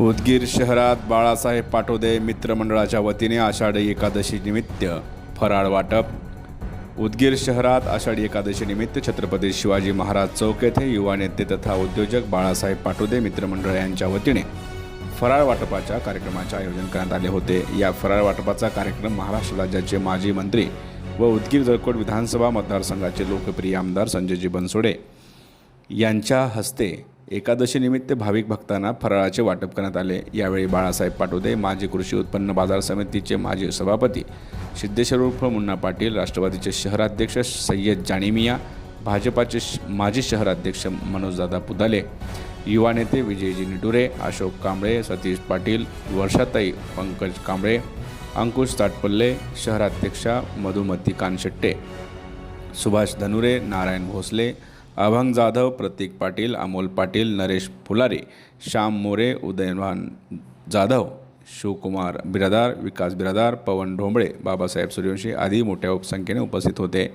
उदगीर शहरात बाळासाहेब पाटोदे मित्रमंडळाच्या वतीने आषाढी एकादशी निमित्त फराळ वाटप. उदगीर शहरात आषाढी एकादशी निमित्त छत्रपती शिवाजी महाराज चौक येथे युवा नेते तथा उद्योजक बाळासाहेब पाटोदे मित्रमंडळ यांच्या वतीने फराळ वाटपाच्या कार्यक्रमाचे आयोजन करण्यात आले होते. या फराळ वाटपाचा कार्यक्रम महाराष्ट्र राज्याचे माजी मंत्री व उदगीर जळकोट विधानसभा मतदारसंघाचे लोकप्रिय आमदार संजयजी बनसोडे यांच्या हस्ते एकादशीनिमित्त भाविक भक्तांना फराळाचे वाटप करण्यात आले. यावेळी बाळासाहेब पाटोदे माजी कृषी उत्पन्न बाजार समितीचे माजी सभापती सिद्धेश्वर उर्फ मुन्ना पाटील राष्ट्रवादीचे शहराध्यक्ष सय्यद जाणीमिया भाजपाचे श- माजी शहराध्यक्ष मनोजदादा पुदाले युवा नेते विजयजी निटुरे अशोक कांबळे सतीश पाटील वर्षाताई पंकज कांबळे अंकुश ताटपल्ले शहराध्यक्षा मधुमती कानशेट्टे सुभाष धनुरे नारायण भोसले अभंग जाधव प्रतीक पाटील अमोल पाटील नरेश फुलारे श्याम मोरे उदयनवान जाधव शिवकुमार बिरादार विकास बिरादार पवन ढोंबळे बाबासाहेब सूर्यवंशी आदी मोठ्या संख्येने उपस्थित होते.